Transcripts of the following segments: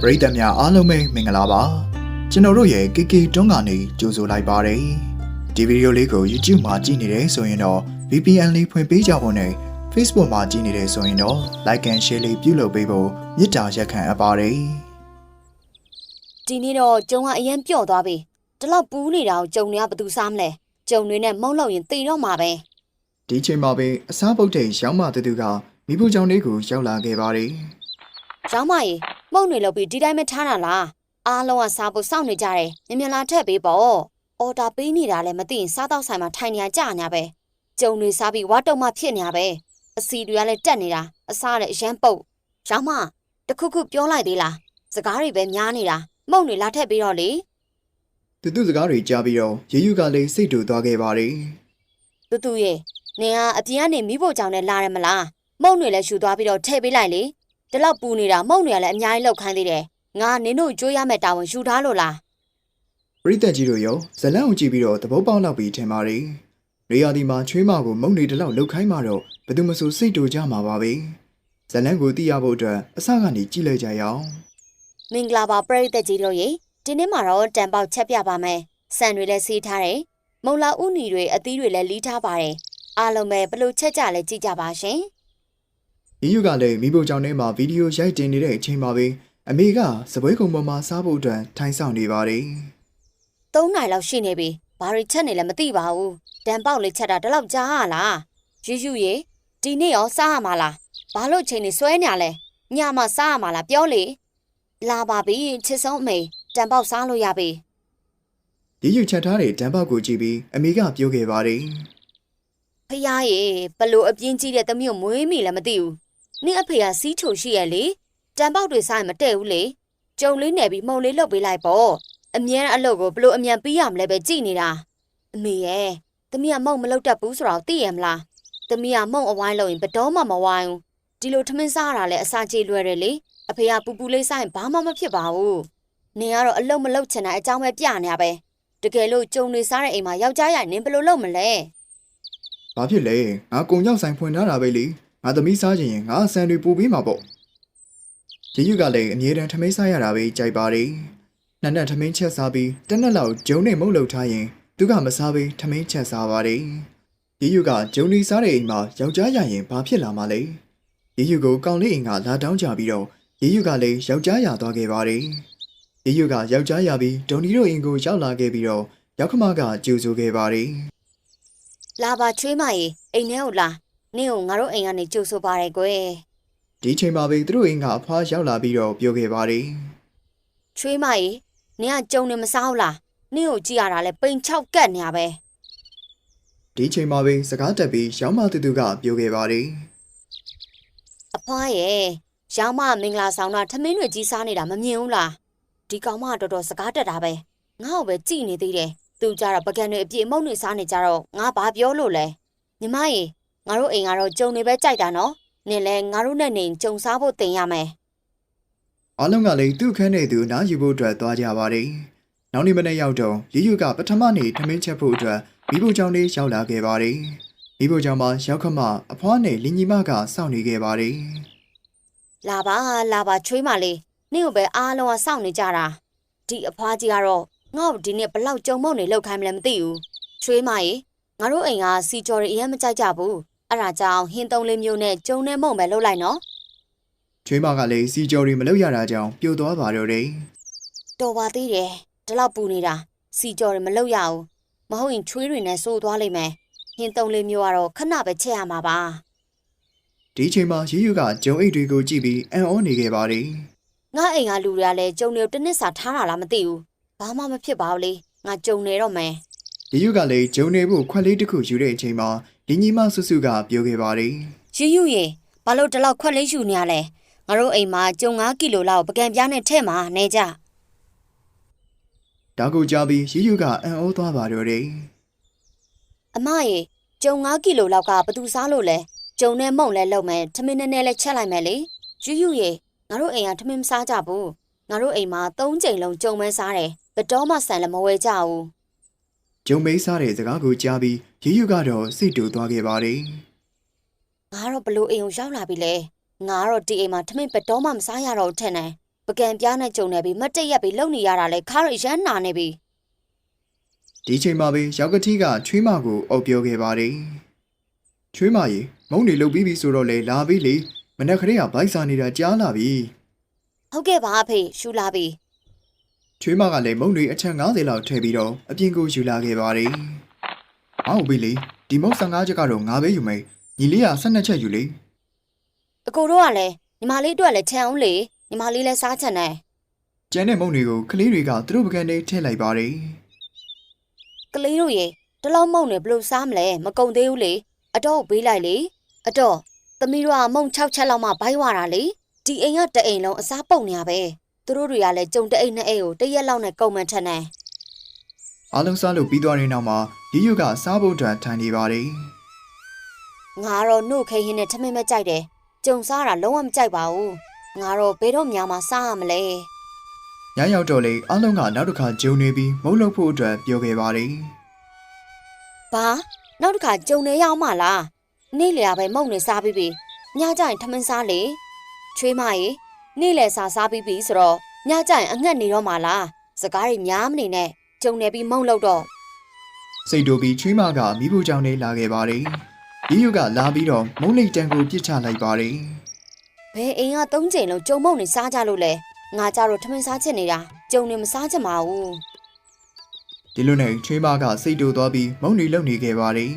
ပရိသတ်များအားလုံးပဲမင်္ဂလာပါကျွန်တော်တို့ရဲ့ KK တွန်းကနေကြိုဆိုလိုက်ပါတယ်ဒီဗီဒီယိုလေးကို YouTube မှာကြည့်နေတယ်ဆိုရင်တော့ VPN လေးဖွင့်ပေးကြဖို့နဲ့ Facebook မှာကြည့်နေတယ်ဆိုရင်တော့ Like and Share လေးပြုလုပ်ပေးဖို့မေတ္တာရက်ခံအပ်ပါတယ်ဒီနေ့တော့ကျုံကအရင်ပြော့သွားပြီဒီလောက်ပူးနေတာကိုကျုံတွေကဘယ်သူစားမလဲကျုံတွေနဲ့မုံလောက်ရင်တိတော့မှာပဲဒီချိန်မှာပဲအစားပုတ်တဲ့ရောင်းမတူတူကမိဖို့ကြောင့်လေးကိုရောက်လာခဲ့ပါတယ်ရောင်းမကြီး မုံတွေလောက်ပြီးဒီတိုင်းမထားတာလားအားလုံးကစားဖို့စောင့်နေကြတယ်မြန်မြန်လာထက်ပေးပေါ့အော်ဒါပေးနေတာလည်းမသိရင်စားတော့ဆိုင်မှာထိုင်နေရကြာညာပဲကျုံတွေစားပြီးဝါတုံမှဖြစ်နေရပဲအစီတွေကလည်းတက်နေတာအစားလည်းအရန်ပုတ်ရောင်းမတခုခုပြောလိုက်သေးလားစကားတွေပဲများနေတာမုံတွေလာထက်ပေးတော့လေတူတူစကားတွေကြားပြီးတော့ရေယူကလည်းစိတ်တူသွားခဲ့ပါတယ်တူတူရဲ့နင်ကအပြင်ကနေမိဖို့ကြောင့်နဲ့လာတယ်မလားမုံတွေလည်းယူသွားပြီးတော့ထည့်ပေးလိုက်လေ ဒီလောက်ပူနေတာမုံတွေကလည်းအများကြီးလောက်ခိုင်းသေးတယ်ငါနင်တို့ကြိုးရမဲ့တာဝန်ယူထားလို့လားပရိသတ်ကြီးတို့ရောဇလန်းကိုကြည့်ပြီးတော့သဘောပေါက်လောက်ပြီးထင်ပါတယ်ရေယာဒီမှာချွေးမကိုမုံနေတလောက်လှုပ်ခိုင်းမှတော့ဘယ်သူမှဆိုစိတ်တူကြမှာပါပဲဇလန်းကိုသိရဖို့အတွက်အစကနေကြည့်လိုက်ကြရအောင်မင်္ဂလာပါပရိသတ်ကြီးတို့ရေဒီနေ့မှာတော့တန်ပေါက်ချက်ပြပါမယ်ဆန်တွေလည်းစီးထားတယ်မုံလာဥနီတွေအသီးတွေလည်းလီးထားပါတယ်အားလုံးပဲဘလို့ချက်ကြလဲကြည့်ကြပါရှင် ရေယူကလည်းမိဖို့ကြောင့်ထဲမှာဗီဒီယိုရိုက်တင်နေတဲ့အချိန်မှာပဲအမေကစပွဲကုံပေါ်မှာစားဖို့အတွက်ထိုင်ဆောင်နေပါတယ်၃နိုင်လောက်ရှိနေပြီဘာတွေချက်နေလဲမသိပါဘူးတန်ပေါက်လေးချက်တာဒီလောက်ကြားရလားယူယူရေဒီနေ့ရောစားရမှာလားဘာလို့ချိန်နေဆွဲနေရလဲညမှာစားရမှာလားပြောလေလာပါပြီချစ်ဆုံးအမေတန်ပေါက်စားလို့ရပြီရေယူချက်ထားတဲ့တံပေါက်ကိုကြည့်ပြီးအမေကပြောခဲ့ပါတယ်ဖះရေဘလို့အပြင်းကြီးတဲ့သမီးကိုမွေးမိလည်းမသိဘူး နင့်အဖေကစီးချိုရှိရဲ့လေတန်ပေါက်တွေစားရင်မတည့်ဘူးလေကြုံလေးနယ်ပြီးမှုံလေးလှုပ်ပေးလိုက်ပေါ့အမြဲတမ်းအလုပ်ကိုဘလို့အမြန်ပြီးရမလဲပဲကြည်နေတာအမေရဲ့သမီးကမုံမလုပ်တတ်ဘူးဆိုတော့သိရမလားသမီးကမုံအဝိုင်းလုပ်ရင်ဘယ်တော့မှမဝိုင်းဘူးဒီလိုထမင်းစားရတာလဲအစာကြေလွယ်တယ်လေအဖေကပူပူလေးစားရင်ဘာမှမဖြစ်ပါဘူးနင်ကတော့အလုပ်မလုပ်ချင်တာအကြောင်းပဲပြနေရပဲတကယ်လို့ကြုံနေစားတဲ့အိမ်မှာယောက်ျားရရင်နင်ဘယ်လိုလုပ်မလဲ။ဘာဖြစ်လဲ။ငါကုံရောက်ဆိုင်ဖွင့်ထားတာပဲလေ။ ငါသမီးစားချင်ရင်ငါအဆန်တွေပူပေးမှာပေါ့။ရေယူကလည်းအမြဲတမ်းထမင်းစားရတာပဲကြိုက်ပါတယ်။နှစ်နှစ်ထမင်းချက်စားပြီးတစ်နှစ်လောက်ဂျုံနဲ့မုတ်လုပ်ထားရင်သူကမစားဘဲထမင်းချက်စားပါတယ်။ရေယူကဂျုံနေစားတဲ့အိမ်မှာယောက်ျားရရင်ဘာဖြစ်လာမှာလဲ။ရေယူကိုကောင်းလေးအိမ်ကလာတောင်းကြပြီးတော့ရေယူကလည်းယောက်ျားရသွားခဲ့ပါတယ်။ရေယူကယောက်ျားရပြီးဒေါ်နီတို့အိမ်ကိုရောက်လာခဲ့ပြီးတော့ရောက်ခမကကြိုဆိုခဲ့ပါတယ်။လာပါချွေးမရေအိမ်ထဲကိုလာ နင့်ကိုငါတို့အိမ်ကနေကြိုဆိုပါရယ်ကွယ်ဒီချိန်မှာပဲသူတို့အိမ်ကအဖွားရောက်လာပြီးတော့ပြောခဲ့ပါတယ်ချွေးမရေနင်ကကြုံနေမစားဘူးလားနင့်ကိုကြည့်ရတာလဲပိန်ချောက်ကတ်နေရပဲ။ဒီချိန်မှာပဲစကားတက်ပြီးရောင်းမတူတူကပြောခဲ့ပါတယ်အဖွားရေရောင်းမမင်္ဂလာဆောင်တာထမင်းတွေကြီးစားနေတာမမြင်ဘူးလားဒီကောင်မကတော်တော်စကားတက်တာပဲငါ့ကိုပဲကြည်နေသေးတယ်သူကြတော့ပကံတွေအပြည့်အမုံတွေစားနေကြတော့ငါဘာပြောလို့လဲညီမရေ ငါတို့အိမ်ကတော့ကြုံနေပဲကြိုက်တာနော်နင်လဲငါတို့နဲ့နေကြုံစားဖို့တင်ရမယ်။အားလုံးကလည်းသူ့ခန်းနဲ့သူနားယူဖို့အတွက်သွားကြပါတယ်။နောက်နေ့မနေ့ရောက်တော့ရီယူကပထမနေ့ထမင်းချက်ဖို့အတွက်မိဖို့ကြောင့်လေးရောက်လာခဲ့ပါတယ်။မိဖို့ကြောင့်မှရောက်ခမအဖွားနဲ့လင်ညီမကစောင့်နေခဲ့ပါတယ်လာပါလာပါချွေးမလေးနင့်ကိုပဲအားလုံးကစောင့်နေကြတာဒီအဖွားကြီးကတော့ငါ့ကိုဒီနေ့ဘလောက်ကြုံမုံနေလောက်ခိုင်းမလဲမသိဘူးချွေးမရေငါတို့အိမ်ကစီကြော်တွေအရင်မကြိုက်ကြဘူး အဲ့ဒါကြောင့်ဟင်းသုံးလေးမျိုးနဲ့ကျုံနဲ့မုံပဲလုပ်လိုက်နော်။ချွေးမကလည်းစီကြော်ရီမလုပ်ရတာကြောင့်ပြိုသွားပါတော့တယ်တော်ပါသေးတယ်ဒီလောက်ပူနေတာစီကြော်တွေမလုပ်ရဘူးမဟုတ်ရင်ချွေးတွေနဲ့စိုးသွားလိမ့်မယ်ဟင်းသုံးလေးမျိုးကတော့ခဏပဲချက်ရမှာပါ။ဒီချိန်မှာရီယူကဂျုံအိတ်တွေကိုကြည့်ပြီးအံ့ဩနေခဲ့ပါတယ်ငါအိမ်ကလူတွေကလည်းကျုံတွေကိုတစ်နှစ်စာထားတာလားမသိဘူးဘာမှမဖြစ်ပါဘူးလေငါကျုံနေတော့မယ်။ရီယူကလည်းဂျုံနေဖို့ခွက်လေးတစ်ခုယူတဲ့အချိန်မှာ လင်ညီမဆုစုကပြောခဲ့ပါတယ်။ရူးရူးရေဘာလို့ဒီလောက်ခွက်လေးယူနေရလဲငါတို့အိမ်မှာကျုံ9ကီလိုလောက်ပကံပြားနဲ့ထဲ့မှာနေကြဒါကိုကြားပြီးရီယူကအံ့ဩသွားပါတော့တယ်အမရေကျုံ9ကီလိုလောက်ကဘသူစားလို့လဲကျုံနဲ့မုံလဲလုံမယ်ထမင်းနဲ့နဲ့လဲချက်လိုက်မယ်လေရူးရူးရေငါတို့အိမ်ကထမင်းမစားကြဘူးငါတို့အိမ်မှာ3ချိန်လုံးကျုံမဲစားတယ်ဘယ်တော့မှဆန်လည်းမဝဲကြဘူး။ ဂျုံမေးစားတဲ့စကားကိုကြားပြီးရီယူကတော့စိတ်တူသွားခဲ့ပါတယ်ငါတော့ဘလို့အိမ်ကိုရောက်လာပြီလဲငါကတော့ဒီအိမ်မှာထမင်းဘယ်တော့မှမစားရတော့ဘူးထင်တယ်ပကံပြားနဲ့ကြုံနေပြီးမတ်တက်ရက်ပြီးလုံနေရတာလေခါရရမ်းနာနေပြီဒီချိန်မှာပဲရောက်ကတိကချွေးမကိုအုပ်ပြောခဲ့ပါတယ်ချွေးမရေမုံနေလုတ်ပြီးပြီဆိုတော့လေလာပြီလေမနက်ခရေကဘိုက်စာနေတာကြားလာပြီဟုတ်ကဲ့ပါအဖေရှူလာပြီ ချွေးမကလည်းမုံတွေအချက်90လောက်ထည့်ပြီးတော့အပြင်ကိုယူလာခဲ့ပါတယ်ဟောက်ပြီလေဒီမုံ15ချက်ကတော့ငါပဲယူမယ်ညီလေးက12ချက်ယူလေအကိုတို့ကလည်းညီမလေးတို့ကလည်းချန်အောင်လေညီမလေးလည်းစားချင်တယ်ကျန်တဲ့မုံတွေကိုကလေးတွေကသူတို့ပကံထဲထည့်လိုက်ပါတယ်ကလေးတို့ရေတလုံးမုံနေဘလို့စားမလဲမကုံသေးဘူးလေအတော့ကိုပေးလိုက်လေအတော့သမီးတို့ကမုံ6ချက်လောက်မှဘိုင်းဝတာလေဒီအိမ်ကတအိမ်လုံးအစားပုတ်နေရပဲ သူတို့တွေကလည်းကြုံတအိမ်နဲ့အိမ်ကိုတရက်လောက်နဲ့ကုန်မှန်ထက်နေအားလုံးစားလို့ပြီးသွားတဲ့နောက်မှာရီယူကစားဖို့အတွက်ထိုင်နေပါတယ်ငါတော့နှုတ်ခိဟင်းနဲ့ထမင်းမကြိုက်တယ်ကြုံစားတာလုံးဝမကြိုက်ပါဘူးငါတော့ဘယ်တော့မှမစားရမလဲညရောက်တော့လေအားလုံးကနောက်တစ်ခါဂျုံနေပြီးမုံလို့ဖို့အတွက်ပြောခဲ့ပါတယ်ဘာနောက်တစ်ခါကြုံနေရအောင်မလားနေ့လည်ကပဲမုံနေစားပြီးပြီညကျရင်ထမင်းစားလေချွေးမရေ နေ့လည်စားစားပြီးပြီဆိုတော့ညကျရင်အငတ်နေတော့မှလားစကားတွေများမနေနဲ့ကြုံနေပြီးမုံလို့တော့စိတ်တူပြီးချွေးမကမိဖို့ကြောင့်လေးလာခဲ့ပါတယ်ရီယူကလာပြီးတော့မုံလိတ်တန်ကိုပြစ်ချလိုက်ပါတယ်ဘယ်အိမ်ကသုံးချိန်လုံးကြုံမုံနေစားကြလို့လဲငါကြတော့ထမင်းစားချင်နေတာကြုံနေမစားချင်ပါဘူးဒီလိုနဲ့ချွေးမကစိတ်တူသွားပြီးမုံတွေလုံနေခဲ့ပါတယ်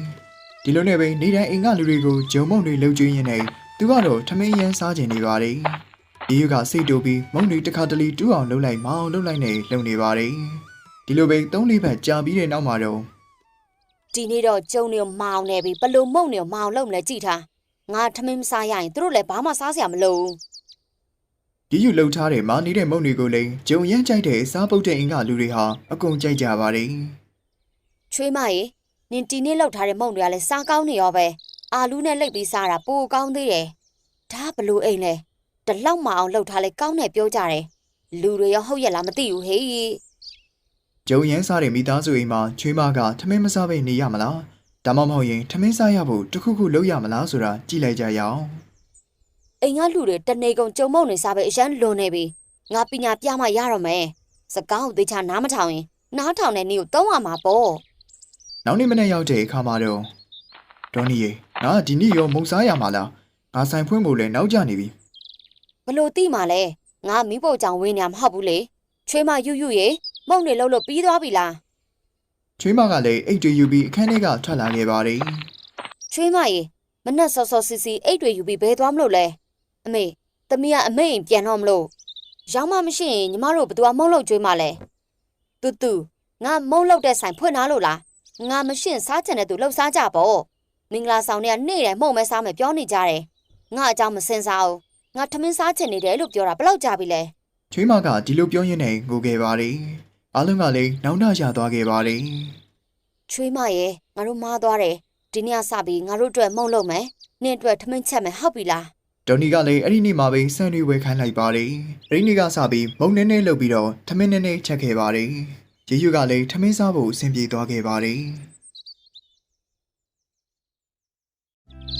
ဒီလိုနဲ့ပဲနေတိုင်းအိမ်ကလူတွေကိုဂျုံမုံတွေလှုပ်ကျွေးရင်းနဲ့သူကတော့ထမင်းရမ်းစားကျင်နေပါတယ် ရီယူကစိတ်တူပြီးမုံတွေတစ်ခါတလေတူးအောင်လှုပ်လိုက်မအောင်လှုပ်လိုက်နဲ့လုံနေပါတယ်ဒီလိုပဲ၃လေးဘက်ကြာပြီးတဲ့နောက်မှာတော့ဒီနေ့တော့ကြုံနေမောင်နေပြီဘလို့မုံနေမောင်လုံးလဲကြည်ထားငါထမင်းမစားရရင်သူတို့လည်းဘာမှစားစရာမလိုဘူးဒီယူလှုပ်ထားတဲ့မာနေတဲ့မုံတွေကိုလည်းဂျုံရမ်းကြိုက်တဲ့စားပုတ်တဲ့အင်္ဂလူတွေဟာအကုန်ကြိုက်ကြပါတယ်ချွေးမရေနင်တီနေ့လောက်ထားတဲ့မုံတွေကလည်းစားကောင်းနေရောပဲအာလူးနဲ့လိပ်ပြီးစားတာပိုကောင်းသေးတယ်ဒါဘလို့အိမ်လဲ တလောက်မအောင်လှုပ်ထားလဲကောင်းတယ်ပြောကြတယ်လူတွေရောဟုတ်ရဲ့လားမသိဘူးဟေးဂျုံရမ်းစားတဲ့မိသားစုအိမ်မှာချွေးမကထမင်းမစားဘဲနေရမလားဒါမှမဟုတ်ရင်ထမင်းစားရဖို့တစ်ခုခုလုပ်ရမလားဆိုတာကြည့်လိုက်ကြရအောင်အိမ်ကလူတွေတနေကုန်ကြုံမုံနေစားပဲအရန်လွန်နေပြီငါပညာပြမှရတော့မယ်စကားကိုသေချာနားမထောင်ရင်နားထောင်တဲ့နေ့ကိုတုံးရမှာပေါ့နောက်နေ့မနေ့ရောက်တဲ့အခါမှာတော့ဒေါ်နီရေငါဒီနေ့ရောမုံစားရမှာလားငါဆိုင်ဖွင့်ဖို့လည်းနောက်ကျနေပြီ ဘလို့တိမှလဲငါမိဖို့ကြောင့်ဝင်းနေမှာမဟုတ်ဘူးလေချွေးမယူယူရေမုံတွေလှုပ်လို့ပြီးသွားပြီလားချွေးမကလည်းအိတ်တွေယူပြီးအခန်းထဲကထွက်လာခဲ့ပါတယ်ချွေးမရေမနှက်စောစောစီစီအိတ်တွေယူပြီးဘဲသွားမလို့လဲအမေသမီးကအမေအိမ်ပြန်တော့မလို့ရောက်မှမရှိရင်ညီမတို့ဘသူကမုံလို့ကျွေးမှလဲတူတူငါမုံလို့တဲ့ဆိုင်ဖွင့်ထားလို့လားငါမရှင့်စားချင်တဲ့သူလှုပ်စားကြပေါ့မင်္ဂလာဆောင်တွေကနေ့တိုင်းမုံမဲစားမယ်ပြောနေကြတယ်ငါအကြောင်းမစင်စားဘူး ငါထမင်းစားချင်နေတယ်လို့ပြောတာဘယ်လောက်ကြာပြီလဲချွေးမကဒီလိုပြောရင်းနဲ့ငိုခဲ့ပါတယ်အားလုံးကလည်းနောက်နှရသွားခဲ့ပါတယ်ချွေးမရေငါတို့မားသွားတယ်ဒီနေ့ကစပြီးငါတို့အတွက်မုံလို့မယ်နင့်အတွက်ထမင်းချက်မယ်ဟုတ်ပြီလားဒေါ်နီကလည်းအဲ့ဒီနေ့မှာပဲဆန်တွေဝယ်ခိုင်းလိုက်ပါတယ်အဲ့ဒီနေ့ကစပြီးမုံနေနေလုပ်ပြီးတော့ထမင်းနေနေချက်ခဲ့ပါတယ်ရေယူကလည်းထမင်းစားဖို့အဆင်ပြေသွားခဲ့ပါတယ်